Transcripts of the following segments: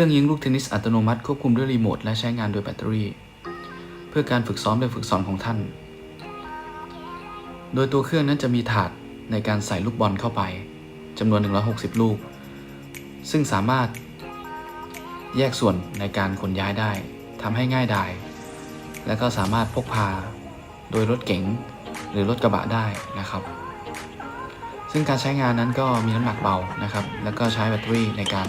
รื่องยิงลูกเทนนิสอัตโนมัติควบคุมด้วยรีโมทและใช้งานโดยแบตเตอรี่ เพื่อการฝึกซ้อมและฝึกสอนของท่าน โดยตัวเครื่องนั้นจะมีถาดในการใส่ลูกบอลเข้าไปจำนวน 160 ลูก ซึ่งสามารถแยกส่วนในการขนย้ายได้ทำให้ง่ายดายและก็สามารถพกพาโดยรถเก๋งหรือรถกระบะได้นะครับ ซึ่งการใช้งานนั้นก็มีน้ำหนักเบานะครับ แล้วก็ใช้แบตเตอรี่ในการ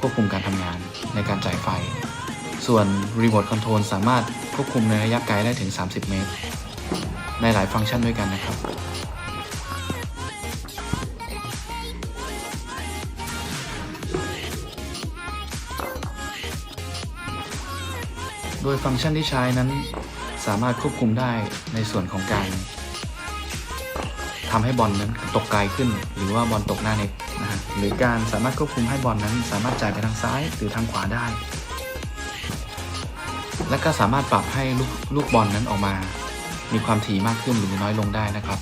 ควบคุมการทำงานในการจ่ายไฟ ส่วนรีโมทคอนโทรลสามารถควบคุมในระยะไกลได้ถึง 30 เมตร ในหลายฟังก์ชันด้วยกันนะครับโดยฟังก์ชันที่ใช้นั้นสามารถควบคุมได้ในส่วนของการ ทำให้บอลนั้นตกไกลขึ้น หรือว่าบอลตกหน้าเน็ตนะฮะหรือการสามารถควบคุมให้บอลนั้น สามารถจ่ายไปทางซ้ายหรือทางขวาได้ และก็สามารถปรับให้ลูกลูกบอลนั้นออกมา มีความถี่มากขึ้นหรือน้อยลงได้นะครับ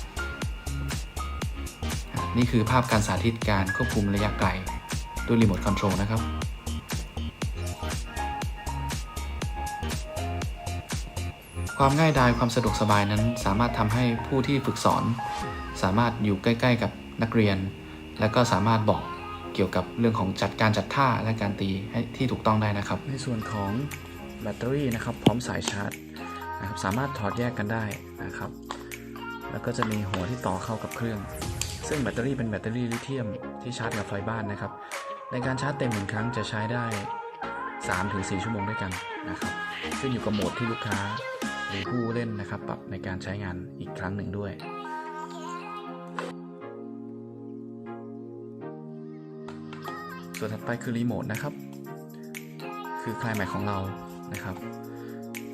นี่คือภาพการสาธิตการควบคุมระยะไกลด้วยรีโมทคอนโทรลนะครับ ความง่ายดายความสะดวกสบายนั้น สามารถทำให้ผู้ที่ฝึกสอน สามารถอยู่ใกล้ ๆ กับนักเรียน และก็สามารถบอกเกี่ยวกับเรื่องของจัดการจัดท่าและการตีให้ที่ถูกต้องได้นะครับ ในส่วนของแบตเตอรี่นะครับ พร้อมสายชาร์จนะครับสามารถถอดแยกกันได้นะครับ แล้วก็จะมีหัวที่ต่อเข้ากับเครื่อง ซึ่งแบตเตอรี่เป็นแบตเตอรี่ลิเธียมที่ชาร์จกับไฟบ้านนะครับ ในการชาร์จเต็มหนึ่งครั้งจะใช้ได้ 3-4 ชั่วโมงด้วยกันนะครับขึ้นอยู่กับโหมดที่ลูกค้า ผู้เล่นนะครับปรับในการใช้งานอีกครั้งหนึ่งด้วยส่วนถัดไปคือรีโมทนะครับ คือคลายแม็กของเรานะครับ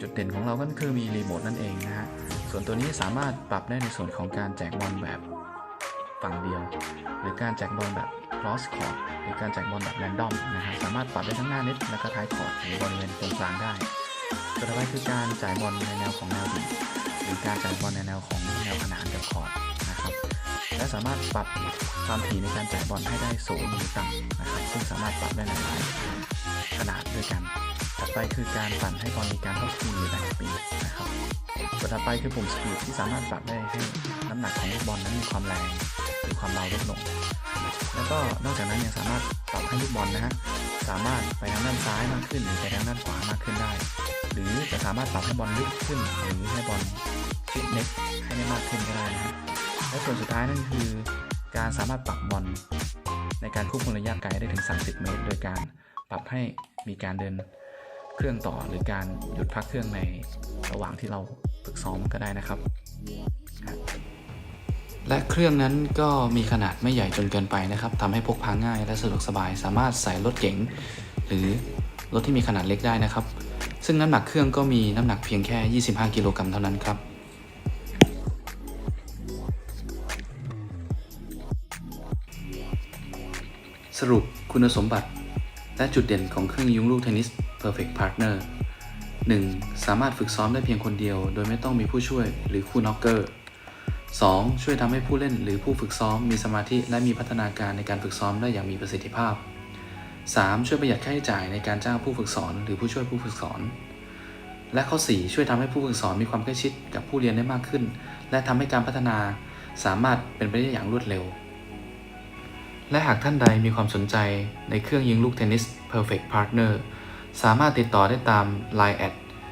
จุดเด่นของเราก็คือมีรีโมทนั่นเองนะฮะ ส่วนตัวนี้สามารถปรับได้ในส่วนของการแจกบอลแบบฝั่งเดียว หรือการแจกบอลแบบ cross court หรือการแจกบอลแบบ random นะฮะ สามารถปรับได้ทั้งหน้าเน็ตและก็ท้ายคอร์ตหรือบริเวณตรงกลางได้ ส่วนต่อไปคือการจ่ายบอลในแนวของแนวดิ่งหรือการจ่ายบอลในแนวของแนวขนานกับคอร์ตนะครับและสามารถปรับความถี่ในการจ่ายบอลให้ได้สูงหรือต่ำนะครับซึ่งสามารถปรับได้หลายๆขนาดด้วยกันถัดไปคือการปั่นให้บอลมีการเข้าสปีดหรือแบ็กสปีดนะครับส่วนถัดไปคือปุ่มสปีดที่สามารถปรับได้ให้น้ำหนักของลูกบอลนั้นมีความแรงหรือความเบาลดลง แล้วก็นอกจากนั้นยังสามารถปรับให้ลูกบอลนะฮะ สามารถไปทางด้านซ้ายมากขึ้นหรือไปทางด้านขวามากขึ้นได้ หรือจะสามารถปรับให้บอลลึกขึ้น หรือให้บอลชิดเน็ตให้ได้มากขึ้นก็ได้นะฮะและส่วนสุดท้ายนั่นคือ การสามารถปรับบอลในการควบคุมระยะไกลได้ถึง 30 เมตร โดยการปรับให้มีการเดินเครื่องต่อหรือการหยุดพักเครื่องในระหว่างที่เราฝึกซ้อมก็ได้นะครับ และเครื่องนั้นก็มีขนาดไม่ใหญ่จนเกินไปนะครับทำให้พกพาง่ายและสะดวกสบาย สามารถใส่รถเก๋งหรือรถที่มีขนาดเล็กได้นะครับ ซึ่งน้ำหนักเครื่องก็มีน้ำหนักเพียงแค่ 25 กิโลกรัมเท่านั้นครับสรุปคุณสมบัติ และจุดเด่นของเครื่องยุ้งลูกเทนนิส Perfect Partner 1. สามารถฝึกซ้อมได้เพียงคนเดียว โดยไม่ต้องมีผู้ช่วยหรือคู่น็อกเกอร์ 2. ช่วยทำให้ผู้เล่นหรือผู้ฝึกซ้อมมีสมาธิและมีพัฒนาการในการฝึกซ้อมได้อย่างมีประสิทธิภาพ 3. ช่วยประหยัดค่าใช้จ่ายในการจ้างผู้ฝึกสอนหรือผู้ช่วยผู้ฝึกสอน และข้อ 4 ช่วยทำให้ผู้ฝึกสอนมีความใกล้ชิดกับผู้เรียนได้มากขึ้น และทำให้การพัฒนาสามารถเป็นไปได้อย่างรวดเร็ว และหากท่านใดมีความสนใจในเครื่องยิงลูกเทนนิส Perfect Partner สามารถติดต่อได้ตาม Line แอด